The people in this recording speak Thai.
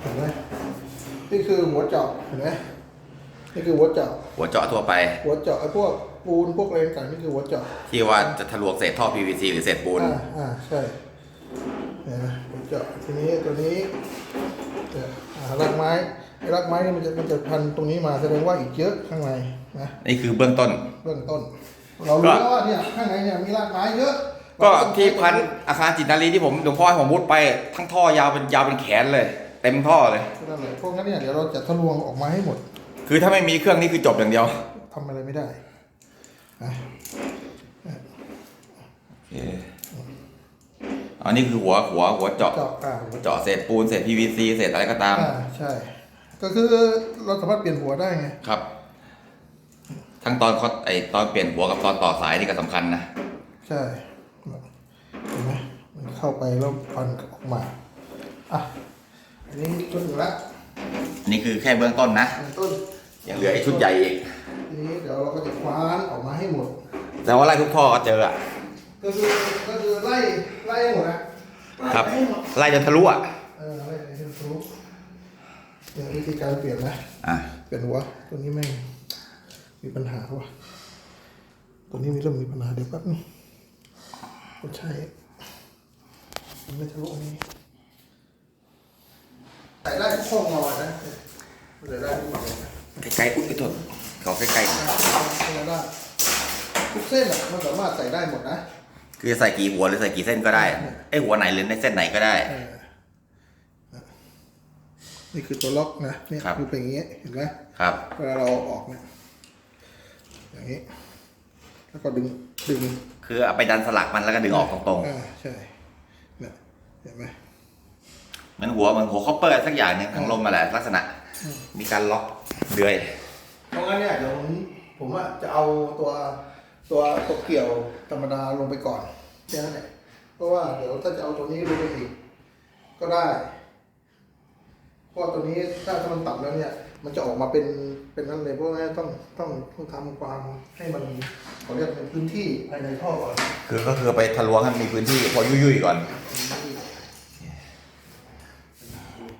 เห็นไหมนี่คือหัวเจาะเห็นไหมนี่คือหัวเจาะหัวเจาะทั่วไป หัวเจาะไอ้พวกปูนพวกอะไรต่างๆนี่คือหัวเจาะที่ว่าจะทะลวงเศษท่อ PVC หรือเศษปูนอ่าอ่าใช่เห็นไหมหัวเจาะทีนี้ตัวนี้เดี๋ยวอ่ารากไม้ไอ้รากไม้นี่มันจะมันจะพันตรงนี้มาแสดงว่าอีกเยอะข้างในนะนี่คือเบื้องต้น เบื้องต้น เรารู้แล้วว่าเนี่ยข้างในเนี่ยมีรากไม้เยอะก็ที่พันอาคารจิตนารีที่ผมหลวงพ่อให้ผมมุดไป ทั้งท่อยาวเป็นยาวเป็นแขนเลย เต็มท่อเลย นั่นแหละพวกนั้นเนี่ยเดี๋ยวเราจะทะลวงออกมาให้หมดคือถ้าไม่มีเครื่องนี้คือจบอย่างเดียวทำอะไรไม่ได้นะโอเคอันนี้คือหัวหัวหัวเจาะ เจาะอ่าเจาะเศษปูนเศษ PVC เศษอะไรก็ตาม อ่าใช่ ก็คือเราสามารถเปลี่ยนหัวได้ไง ครับ ทั้งตอนเขาไอตอนเปลี่ยนหัวกับตอนต่อสายนี่ก็สำคัญนะ ใช่เห็นไหมมันเข้าไปแล้วฟันออกมา อะ อันนี้ชุดหนึ่งละอันนี่คือแค่เบื้องต้นนะ อันต้นยังเหลือไอ้ชุดใหญ่อีกทีนี้เดี๋ยวเราก็จะคว้านออกมาให้หมด แต่ว่าไล่ทุกท่อก็เจออะก็คือก็คือไล่ไล่ให้หมดนะครับ ไล่ให้หมดไล่จนทะลุอะเออไล่ให้ทะลุเนี่ยวิธีการเปลี่ยนนะ อะเปลี่ยนหัวตัวนี้แม่งมีปัญหาว่ะตัวนี้มีเริ่มมีปัญหาเดี๋ยวแป๊บนึงก็ใช่มันไม่ทะลุอันนี้ ใส่ได้ทุกห้องนอนนะใส่ได้ทุกห้องนอนนะใกล้ๆอุ้ยโทษเขาใกล้ใส่ได้ทุกเส้นอะมันสามารถใส่ได้หมดนะๆคือใส่กี่หัวหรือใส่กี่เส้นก็ได้ไอยหัวไหนหรือในเส้นไหนก็ได้ เออนี่คือตัวล็อกนะเนี่ยครับ คือเป็นอย่างเงี้ยเห็นไหมครับ เวลาเราเอาออกเนี่ยอย่างนี้ แล้วก็ดึงดึงคือเอาไปดันสลักมันแล้วก็ดึงออกตรงอ่าใช่เนี่ยเห็นไหมๆ เหมือนหัวเหมือนหัวคอปเปอร์สักอย่างหนึ่งทั้งลมมาแหละลักษณะ มีการล็อกเดือย เพราะงั้นเนี่ยเดี๋ยวผมผมว่าจะเอาตัวตัวตัวเกี่ยวธรรมดาลงไปก่อนแค่นั้นแหละเพราะว่าเดี๋ยวถ้าจะเอาตัวนี้ลงไปอีก ก็ได้เพราะว่าตัวนี้ถ้าถ้ามันต่ำแล้วเนี่ย มันจะออกมาเป็นเป็นนั่นเลยเพราะว่าต้องต้องต้องทำความให้มันเขาเรียกเป็นพื้นที่ภายในท่อก่อนคือก็คือไปทะลวงให้มันมีพื้นที่พอยุ่ยๆก่อนใ